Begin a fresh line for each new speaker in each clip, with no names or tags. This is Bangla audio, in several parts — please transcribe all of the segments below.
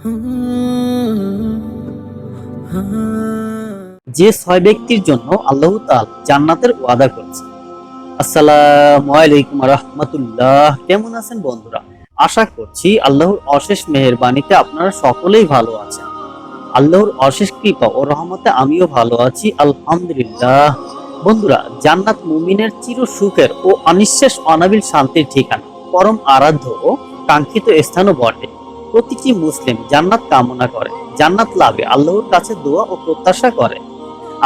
যে ছয় ব্যক্তির জন্য আল্লাহ তাআলা জান্নাতের ওয়াদা করেছে আসসালামু আলাইকুম রহমতুল্লাহ। কেমন আছেন বন্ধুরা? আশা করছি আল্লাহর অশেষ মেহেরবানিতে আপনারা সকলেই ভালো আছেন। আল্লাহর অশেষ কৃপা ও রহমতে আমিও ভালো আছি, আলহামদুলিল্লাহ। বন্ধুরা, জান্নাত মুমিনের চির সুখের ও অনিঃশেষ অনাবিল শান্তির ঠিকানা, পরম আরাধ্য ও কাঙ্ক্ষিত স্থানও বটে। প্রতিটি মুসলিম জান্নাত কামনা করে, জান্নাত লাভে, আল্লাহর কাছে দোয়া ও প্রত্যাশা করে।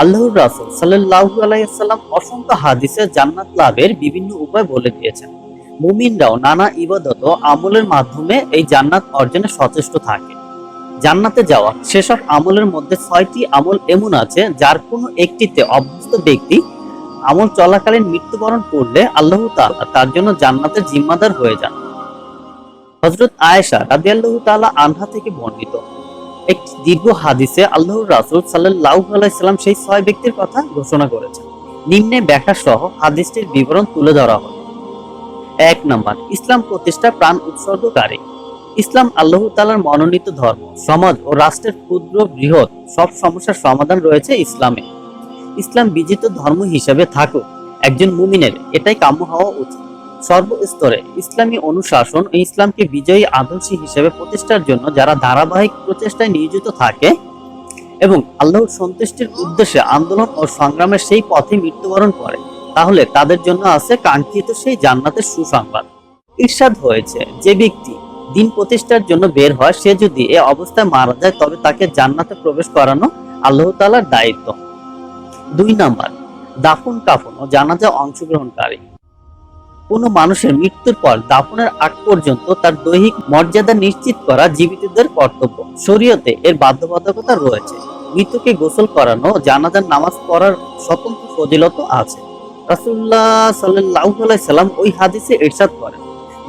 আল্লাহর রাসূল সাল্লাল্লাহু আলাইহি সাল্লাম অসংখ্য হাদিসে জান্নাত লাভের বিভিন্ন উপায় বলে দিয়েছেন। মুমিনরাও নানা ইবাদত ও আমলের মাধ্যমে এই জান্নাত অর্জনে সচেষ্ট থাকে। জান্নাতে যাওয়া সেসব আমলের মধ্যে ছয়টি আমল এমন আছে যার কোনো একটিতে অভ্যস্ত ব্যক্তি আমল চলাকালীন মৃত্যুবরণ করলে আল্লাহ তার জন্য জান্নাতের জিম্মাদার হয়ে যান। হযরত আয়েশা রাদিয়াল্লাহু তাআলা আনহা থেকে বর্ণিত। একটি দীর্ঘ হাদিসে আল্লাহর রাসূল সাল্লাল্লাহু আলাইহি সাল্লাম সেই ছয় ব্যক্তির কথা ঘোষণা করেছেন। নিম্নে ব্যাখ্যা সহ হাদিসটির বিবরণ তুলে ধরা হলো এক নম্বর, ইসলাম প্রতিষ্ঠা প্রাণ উৎসর্গকারী। ইসলাম আল্লাহ তালার মনোনীত ধর্ম, সমাজ ও রাষ্ট্রের ক্ষুদ্র বৃহৎ সব সমস্যার সমাধান রয়েছে ইসলামে। ইসলাম বিজিত ধর্ম হিসেবে থাকুক, একজন মুমিনের এটাই কাম্য হওয়া উচিত। সর্বস্তরে ইসলামী অনুশাসন ও ইসলামকে বিজয়ী আদর্শ হিসেবে প্রতিষ্ঠার জন্য যারা ধারাবাহিক প্রচেষ্টায় নিয়োজিত থাকে এবং আল্লাহর সন্তুষ্টির উদ্দেশ্যে আন্দোলন ও সংগ্রামের সেই পথে মৃত্যুবরণ করে, তাহলে তাদের জন্য আছে কাঙ্ক্ষিত সেই জান্নাতের সুসংবাদ। ঈর্ষাদ হয়েছে, যে ব্যক্তি দিন প্রতিষ্ঠার জন্য বের হয়, সে যদি এ অবস্থায় মারা যায়, তবে তাকে জান্নাতে প্রবেশ করানো আল্লাহ তাআলার দায়িত্ব। দুই নাম্বার, দাফন কাফন ও জানাজা অংশগ্রহণকারী। কোনো মানুষের মৃত্যুর পর দাফনের আগ পর্যন্ত তার দৈহিক মর্যাদা নিশ্চিত করা জীবিতদের কর্তব্য। শরীয়তে এর বাধ্যবাধকতা রয়েছে। মৃতকে গোসল করানো, জানাজার নামাজ পড়ার স্বতন্ত্র ফজিলত আছে। রাসূলুল্লাহ সাল্লাল্লাহু সাল্লাম ওই হাদিসে ইরশাদ করেন,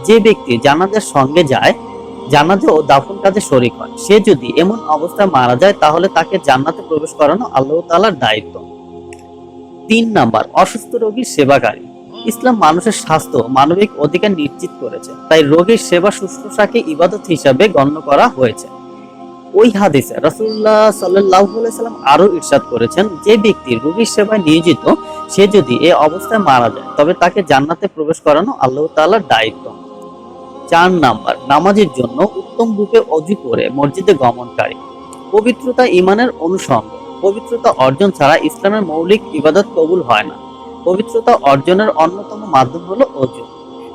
যে ব্যক্তি জানাজার সঙ্গে যায়, জানাজা ও দাফন কাজে শরিক হয়। সে যদি এমন অবস্থায় মারা যায়, তাহলে তাকে জান্নাতে প্রবেশ করানো আল্লাহ তাআলার দায়িত্ব। তিন নাম্বার, অসুস্থ রোগীর সেবাকারী। ইসলাম মানুষের স্বাস্থ্য, মানবিক অধিকার নিশ্চিত করেছে। তাই রোগীর সেবা শুশ্রূষাকে ইবাদত হিসাবে গণ্য করা হয়েছে। ওই হাদিসে আলাইহি সাল্লাম আরও ইরশাদ করেছেন, যে ব্যক্তি রোগীর সেবায় নিয়োজিত, সে যদি এ অবস্থায় মারা যায়, তবে তাকে জান্নাতে প্রবেশ করানো আল্লাহ তাআলার দায়িত্ব। চার নাম্বার, নামাজের জন্য উত্তম রূপে অজু করে মসজিদে গমনকারী। পবিত্রতা ইমানের অনুষঙ্গ পবিত্রতা অর্জন ছাড়া ইসলামের মৌলিক ইবাদত কবুল হয় না। পবিত্রতা অর্জনের অন্যতম মাধ্যম হলো অজু।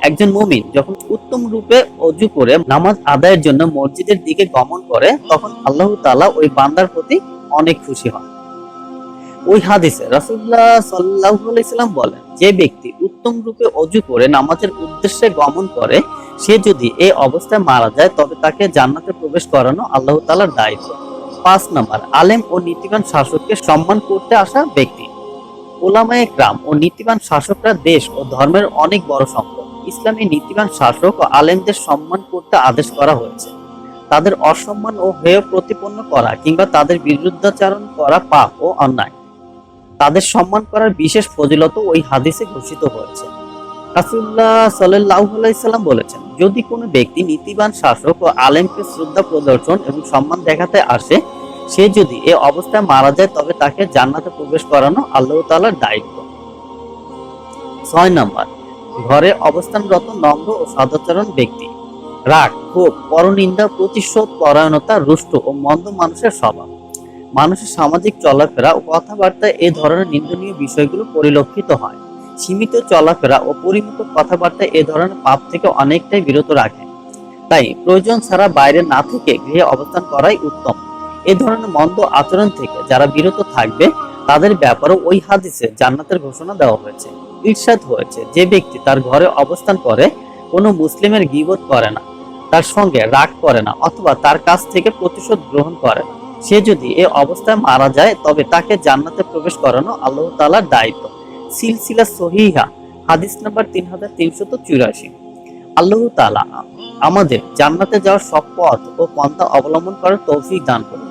একজন মুমিন যখন উত্তম রূপে অজু করে নামাজ আদায়ের জন্য মসজিদের দিকে গমন করে, তখন আল্লাহ তাআলা ওই বান্দার প্রতি অনেক খুশি হন। ওই হাদিসে রাসূলুল্লাহ সাল্লাল্লাহু আলাইহি সাল্লাম বলেন, যে ব্যক্তি উত্তম রূপে অজু করে নামাজের উদ্দেশ্যে গমন করে, সে যদি এই অবস্থায় মারা যায়, তবে তাকে জান্নাতে প্রবেশ করানো আল্লাহ তালার দায়িত্ব। পাঁচ নাম্বার, আলেম ও নীতিবান শাসককে সম্মান করতে আসা ব্যক্তি। ওলামায়ে গ্রাম ও নীতিবান শাসকরা দেশ ও ধর্মের অনেক বড় সম্পদ। ইসলামী নীতিবান শাসক ও আলেমদের সম্মান করতে আদেশ করা হয়েছে। তাদের অসম্মান ও হেয় প্রতিপন্ন করা কিংবা তাদের বিরুদ্ধাচারণ করা পাপ ও অন্যায়। তাদের সম্মান করার বিশেষ ফজিলত ওই হাদিসে ঘোষিত হয়েছে। সাল্লাল্লাহু সাল্লাম বলেছেন, যদি কোনো ব্যক্তি নীতিবান শাসক ও আলেমকে শ্রদ্ধা প্রদর্শন এবং সম্মান দেখাতে আসে সে যদি এ অবস্থায় মারা যায়, তবে তাকে জান্নাতে প্রবেশ করানো আল্লাহ তাআলার দায়িত্ব। ছয় নাম্বার, ঘরে অবস্থানরত নম্র ও সদাচরণ ব্যক্তি। রাগ, ক্ষোভ, পরনিন্দা, প্রতিশোধ, পরায়ণতা, রুষ্ট ও মন্দ মানুষের স্বভাব। মানুষের সামাজিক চলাফেরা ও কথাবার্তায় এ ধরনের নিন্দনীয় বিষয়গুলো পরিলক্ষিত হয়। সীমিত চলাফেরা ও পরিমিত কথাবার্তায় এ ধরনের পাপ থেকে অনেকটাই বিরত রাখে। তাই প্রয়োজন ছাড়া বাইরে না থেকে গৃহে অবস্থান করাই উত্তম। এ ধরনের মন্দ আচরণ থেকে যারা বিরত থাকবে, তাদের ব্যাপারেও ওই হাদিসে জান্নাতের ঘোষণা দেওয়া হয়েছে। ঈর্ষাদ হয়েছে যে ব্যক্তি তার ঘরে অবস্থান করে, কোনো মুসলিমের গিবত করে না, তার সঙ্গে রাগ করে না অথবা তার কাছ থেকে প্রতিশোধ গ্রহণ করে না। সে যদি এ অবস্থায় মারা যায়, তবে তাকে জান্নাতে প্রবেশ করানো আল্লাহ তাআলার দায়িত্ব। সিলসিলা সহিহা, হাদিস নাম্বার তিন হাজার তিনশত চুরাশি। আল্লাহ তালা আমাদের জান্নাতে যাওয়ার সব পথ ও পন্থা অবলম্বন করার তৌফিক দান করুন।